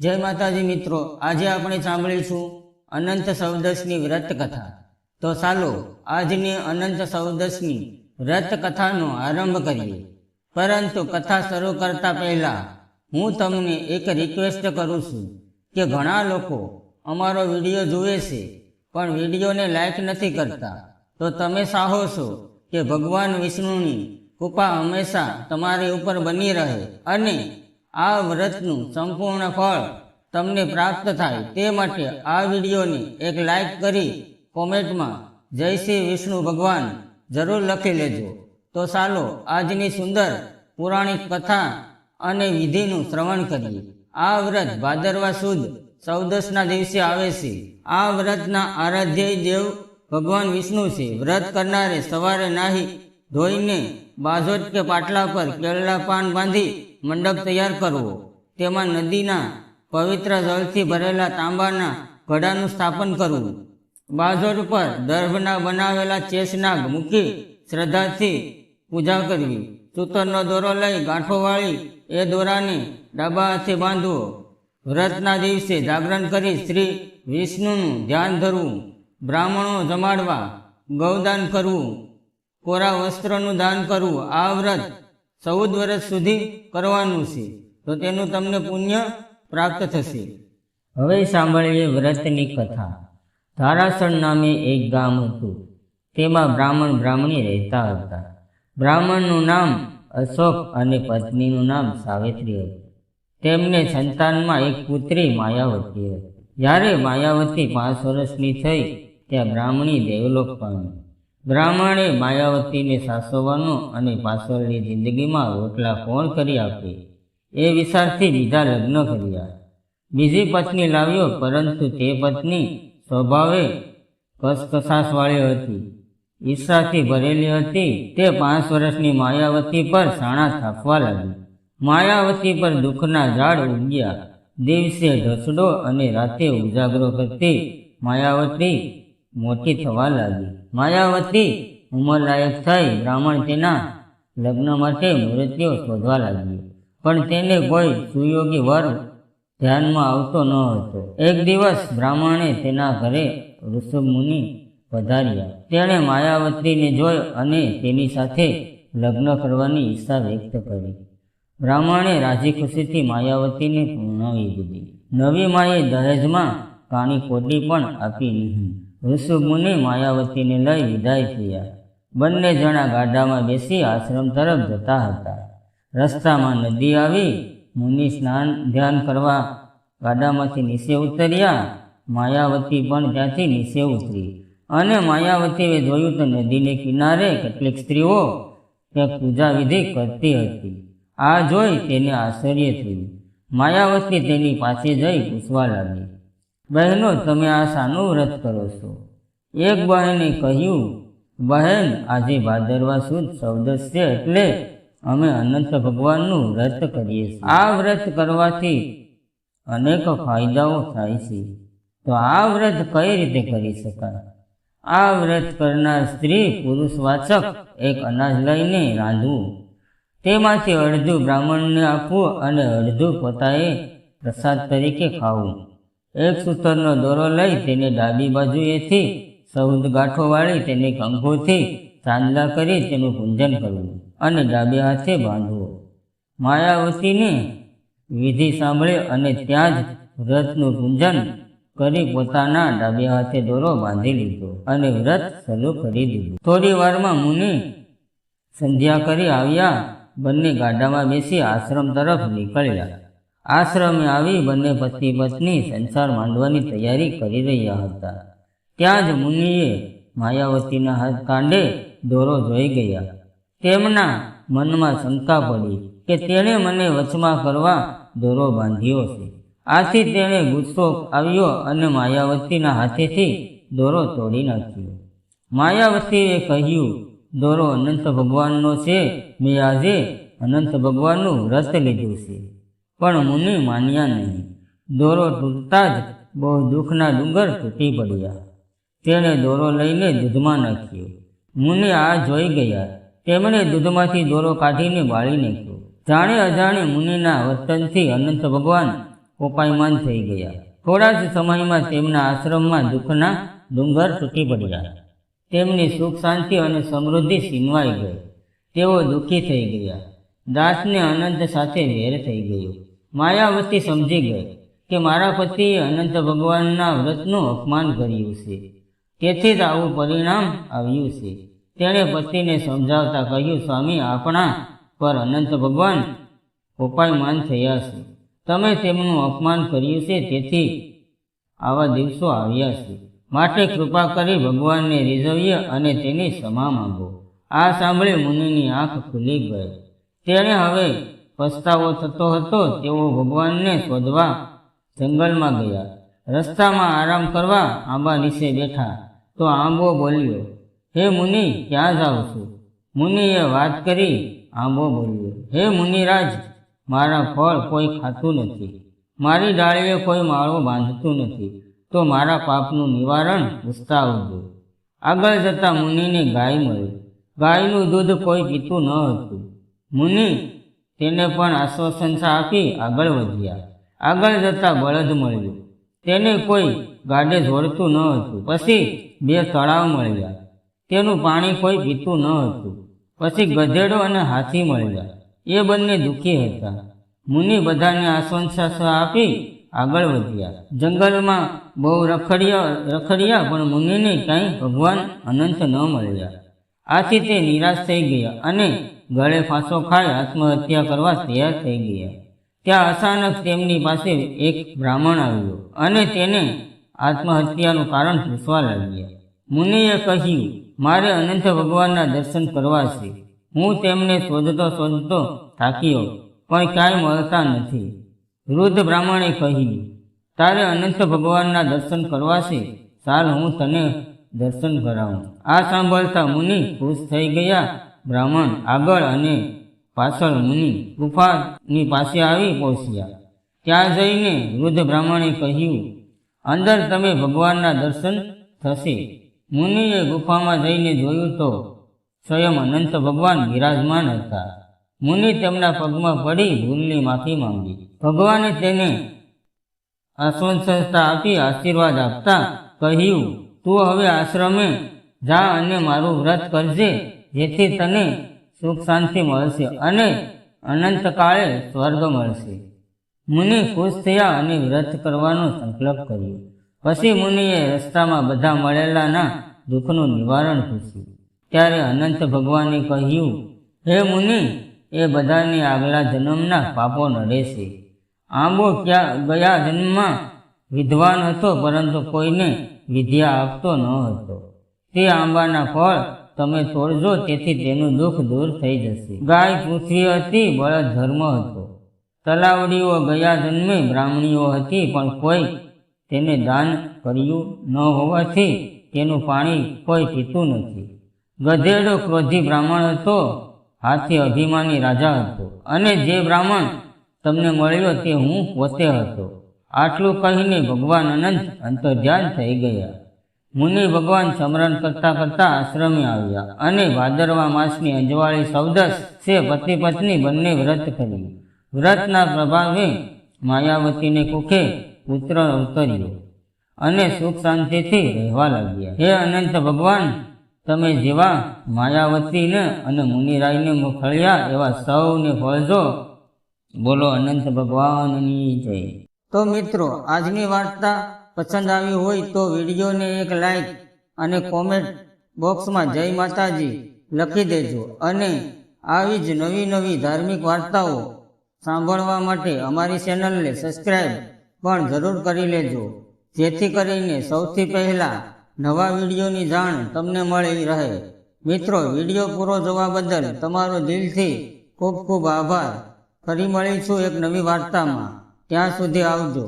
જય માતાજી મિત્રો, આજે આપણે સાંભળીશું અનંત સૌદસની વ્રત કથા તો ચાલો, આજની અનંત સૌદસની વ્રત કથાનો આરંભ કરીએ. પરંતુ કથા શરૂ કરતા પહેલા, હું તમને એક રિક્વેસ્ટ કરું છું કે ઘણા લોકો અમારો વીડિયો જુએ છે, પણ વિડીયોને લાઈક નથી કરતા. તો તમે ચાહો છો કે ભગવાન વિષ્ણુની કૃપા હંમેશા તમારી ઉપર બની રહે અને આ વ્રતનું સંપૂર્ણ ફળ તમને પ્રાપ્ત થાય તે માટે આ વિડીયોની એક લાઈક કરી કોમેન્ટમાં જય શ્રી વિષ્ણુ ભગવાન જરૂર લખી લેજો. તો ચાલો આજની સુંદર પૌરાણિક કથા અને વિધિનું શ્રવણ કરીએ. આ વ્રત ભાદરવા સુદ ચૌદસના દિવસે આવે છે. આ વ્રતના આરાધ્ય દેવ ભગવાન વિષ્ણુ છે. વ્રત કરનારે સવારે નાહી ધોઈને બાજોટ કે પાટલા પર કેળલા પાન બાંધી મંડપ તૈયાર કરવો. તેમાં નદીના પવિત્ર જળથી ભરેલા તાંબાના ઘડાનું સ્થાપન કરવું. બાજોટ પર દર્ભના બનાવેલા ચેસનાગ મૂકી શ્રદ્ધાથી પૂજા કરવી. સૂતરનો દોરો લઈ ગાંઠો વાળી એ દોરાને ડાબા હાથે બાંધવો. વ્રતના દિવસે જાગરણ કરી શ્રી વિષ્ણુનું ધ્યાન ધરવું. બ્રાહ્મણો જમાડવા ગૌદાન કરવું. કોરા વસ્ત્રનું દાન કરવું, આ વ્રત ચૌદ વર્ષ સુધી કરવાનું છે, તો તેનું તમને પુણ્ય પ્રાપ્ત થશે. હવે સાંભળીએ વ્રતની કથા. ધારાસણ નામે એક ગામ હતું. તેમાં બ્રાહ્મણ બ્રાહ્મણી રહેતા હતા. બ્રાહ્મણનું નામ અશોક અને પત્નીનું નામ સાવિત્રી હતું. તેમને સંતાનમાં એક પુત્રી માયાવતી હતી. જ્યારે માયાવતી પાંચ વર્ષની થઈ, ત્યાં બ્રાહ્મણી દેવલોક પામી બ્રાહ્મણે માયાવતીને સાસવવાનો અને પાછળની જિંદગીમાં રોટલા કોણ કરી આપે? એ વિચારથી બીજા લગ્ન કર્યા. બીજી પત્ની લાવ્યો, પરંતુ તે પત્ની સ્વભાવે કસકસાસવાળી હતી. ઈર્ષાથી ભરેલી હતી, તે પાંચ વર્ષની માયાવતી પર સાણા થાપવા લાગી. માયાવતી પર દુઃખના ઝાડ ઉગ્યા. દિવસે ઢસડો અને રાતે ઉજાગરો કરતી માયાવતી મોટી થવા લાગી. માયાવતી ઉંમરલાયક થઈ બ્રાહ્મણ તેના લગ્ન માટે મૂર્તિઓ શોધવા લાગ્યો પણ તેને કોઈ સુયોગી વર ધ્યાનમાં આવતો ન હતો. એક દિવસ બ્રાહ્મણે તેના ઘરે ઋષભ મુનિ વધાર્યા તેણે માયાવતીને જોઈ અને તેની સાથે લગ્ન કરવાની ઈચ્છા વ્યક્ત કરી. બ્રાહ્મણે રાજી ખુશીથી માયાવતીને પૂર્ણવી દીધી. નવી માએ દહેજમાં કાણી કોડી પણ આપી નહીં. ઋષભ મુનિ માયાવતીને લઈ વિદાય થયા. બંને જણા ગાડામાં બેસી આશ્રમ તરફ જતા હતા. રસ્તામાં નદી આવી, મુનિ સ્નાન ધ્યાન કરવા ગાડામાંથી નીચે ઉતર્યા. માયાવતી પણ ત્યાંથી નીચે ઉતરી. અને માયાવતીએ જોયું તો નદીને કિનારે કેટલીક સ્ત્રીઓ ત્યાં પૂજા વિધિ કરતી હતી. આ જોઈ તેને આશ્ચર્ય થયું. માયાવતી તેની પાસે જઈ પૂછવા લાગી. બહેનો, તમે આ શાનું વ્રત કરો છો. એક બહેને કહ્યું, બહેન, આજે ભાદરવા સુદ ચૌદસ છે એટલે અમે અનંત ભગવાનનું વ્રત કરીએ છીએ. આ વ્રત કરવાથી અનેક ફાયદાઓ થાય છે. તો આ વ્રત કઈ રીતે કરી શકાય? આ વ્રત કરનાર સ્ત્રી, પુરુષ વાચક એક અનાજ લઈને રાંધવું. તેમાંથી અડધું બ્રાહ્મણને આપવું અને અડધું પોતાએ પ્રસાદ તરીકે ખાવું. એક સૂતરનો દોરો લઈ તેને ડાબી બાજુએથી સૌદ ગાંઠો વાળી તેને કંકુથી ચાંદલા કરી તેનું પૂંજન કરવું અને ડાબે હાથે બાંધવો. માયાવતીને વિધિ સાંભળી અને ત્યાં જ વ્રતનું પૂંજન કરી પોતાના ડાબે હાથે દોરો બાંધી લીધો અને વ્રત શરૂ કરી દીધું. થોડી વારમાં મુનિ સંધ્યા કરી આવ્યા. બંને ગાડામાં બેસી આશ્રમ તરફ નીકળ્યા. આશ્રમે આવી બંને પતિ પત્ની સંસાર માંડવાની તૈયારી કરી રહ્યા હતા. ત્યાં જ મુનિએ માયાવતીના હાથ કાંડે દોરો જોઈ ગયા. તેમના મનમાં શંકા પડી કે તેણે મને વચમાં કરવા દોરો બાંધ્યો છે. આથી તેણે ગુસ્સો આવ્યો અને માયાવતીના હાથેથી દોરો તોડી નાખ્યો. માયાવતીએ કહ્યું, દોરો અનંત ભગવાનનો છે. મેં આજે અનંત ભગવાનનું વ્રત લીધું છે. પણ મુનિ માન્યા નહીં. દોરો તૂટતા જ બહુ દુઃખના ડુંગર તૂટી પડ્યા. તેણે દોરો લઈને દૂધમાં નાખ્યો. મુનિ આ જોઈ ગયા. તેમણે દૂધમાંથી દોરો કાઢીને બાળી નાખ્યો. જાણે અજાણે મુનિના વર્તનથી અનંત ભગવાન કોપાયમાન થઈ ગયા. થોડા જ સમયમાં તેમના આશ્રમમાં દુઃખના ડુંગર તૂટી પડ્યા. તેમની સુખ, શાંતિ અને સમૃદ્ધિ સીનવાઈ ગઈ. તેઓ દુઃખી થઈ ગયા. દાસને અનંત સાથે વેર થઈ ગયો. માયાવતી સમજી ગઈ કે મારા પતિએ અનંત ભગવાનના વ્રતનું અપમાન કર્યું છે. તેથી જ આવું પરિણામ આવ્યું છે. તેણે પતિને સમજાવતા કહ્યું, સ્વામી, આપણા પર અનંત ભગવાન ઉપાયમાન થયા છે. તમે તેમનું અપમાન કર્યું છે, તેથી આવા દિવસો આવ્યા છે. માટે કૃપા કરી ભગવાનને રીઝવીએ અને તેની ક્ષમા માંગો. આ સાંભળી મુનિની આંખ ખુલી ગઈ. તેણે હવે પસ્તાવો થતો હતો, તેઓ ભગવાનને શોધવા જંગલમાં ગયા. રસ્તામાં આરામ કરવા આંબા નીચે બેઠા. તો આંબો બોલ્યો, હે મુનિ, ક્યાં જાઉં છું? મુનિએ વાત કરી, આંબો બોલ્યો, હે મુનિરાજ, મારા ફળ કોઈ ખાતું નથી. મારી ડાળીએ કોઈ માળો બાંધતું નથી. તો મારા પાપનું નિવારણ પૂછતા આવજો આગળ જતા મુનિને ગાય મળી. ગાયનું દૂધ કોઈ પીતું ન હતું. મુનિ તેને પણ આશ્વાસનતા આપી આગળ વધ્યા. આગળ જતા બળદ મળ્યું. તેને કોઈ ગાડે જોડતું ન હતું. પછી બે તળાવ મળ્યા. તેનું પાણી કોઈ પીતું ન હતું. પછી ગધેડો અને હાથી મળ્યા. એ બંને દુઃખી હતા. મુનિ બધાને આશ્વાસન આપી આગળ વધ્યા. જંગલમાં બહુ રખડ્યા રખડ્યા, પણ મુનિને કાંઈ ભગવાન અનંત ન મળ્યા. આથી તે નિરાશ થઈ ગયા અને ગળે ફાંસો ખાઈ આત્મહત્યા કરવા તૈયાર થઈ ગયા. ત્યાં અચાનક તેમની પાસે એક બ્રાહ્મણ આવ્યો અને તેને આત્મહત્યાનું કારણ પૂછવા લાગ્યા. મુનિએ કહ્યું, મારે અનંત ભગવાનના દર્શન કરવા છે. હું તેમને શોધતો શોધતો થાક્યો, પણ કાંઈ મળતા નથી. વૃદ્ધ બ્રાહ્મણે કહ્યું, તારે અનંત ભગવાનના દર્શન કરવા છે. ચાલ હું તને દર્શન કરાવું. આ સાંભળતા મુનિ ખુશ થઈ ગયા બ્રાહ્મણ આગળ અને પાછળ મુનિ ગુફાની પાસે આવી પહોંચ્યા. ત્યાં જઈને વૃદ્ધ બ્રાહ્મણે કહ્યું, અંદર તમે ભગવાનના દર્શન થશે. મુનિએ ગુફામાં જઈને જોયું તો સ્વયં અનંત ભગવાન વિરાજમાન હતા. મુનિ તેમના પગમાં પડી ભૂલની માફી માંગી. ભગવાને તેને આશ્વાસનતા આપી આશીર્વાદ આપતા કહ્યું, તું હવે આશ્રમે જા અને મારું વ્રત કરજે. જેથી તને સુખ શાંતિ મળશે અને અનંતકાળે સ્વર્ગ મળશે. મુનિ ખુશ થયા અને વ્રત કરવાનો સંકલ્પ કર્યો. પછી મુનિએ રસ્તામાં બધા મળેલાના દુઃખનું નિવારણ પૂછ્યું. ત્યારે અનંત ભગવાને કહ્યું, હે મુનિ, એ બધાની આગલા જન્મના પાપો નડે છે. આંબો ક્યાં ગયા જન્મમાં વિદ્વાન હતો, પરંતુ કોઈને વિદ્યા આપતો ન હતો. તે આંબાના ફળ તમે છોડજો તેથી તેનું દુઃખ દૂર થઈ જશે. ગાય પૃથ્વી હતી, બળદ ધર્મ હતો. તલાવડીઓ ગયા જન્મે, બ્રાહ્મણીઓ હતી, પણ કોઈ તેને દાન કર્યું ન હોવાથી તેનું પાણી કોઈ પીતું નથી. ગધેડો ક્રોધી બ્રાહ્મણ હતો, હાથી અભિમાની રાજા હતો. અને જે બ્રાહ્મણ તમને મળ્યો તે હું પોતે હતો. આટલું કહીને ભગવાન અનંત અંતર્ધ્યાન થઈ ગયા. મુનિ ભગવાન સમરણ કરતા કરતા આશ્રમે આવ્યા અને ભાદરવા માસની અજવાળી સૌદસ છે પતિ પત્ની બંને વ્રત કર્યું. વ્રતના પ્રભાવે માયાવતીને કુખે પુત્ર અવતર્યો અને સુખ શાંતિથી રહેવા લાગ્યા. હે અનંત ભગવાન, તમે જેવા માયાવતીને અને મુનિરાયને મોકલ્યા એવા સૌને ફળજો બોલો અનંત ભગવાનની જય. તો મિત્રો, આજની વાર્તા પસંદ આવી હોય તો વિડીયોને એક લાઈક અને કોમેન્ટ બોક્સમાં જય માતાજી લખી દેજો. અને આવી જ નવી નવી ધાર્મિક વાર્તાઓ સાંભળવા માટે અમારી ચેનલને સબસ્ક્રાઈબ પણ જરૂર કરી લેજો. જેથી કરીને સૌથી પહેલાં નવા વિડીયોની જાણ તમને મળી રહે. મિત્રો, વીડિયો પૂરો જોવા બદલ તમારો દિલથી ખૂબ ખૂબ આભાર. ફરી મળીશું એક નવી વાર્તામાં. ત્યાં સુધી આવજો.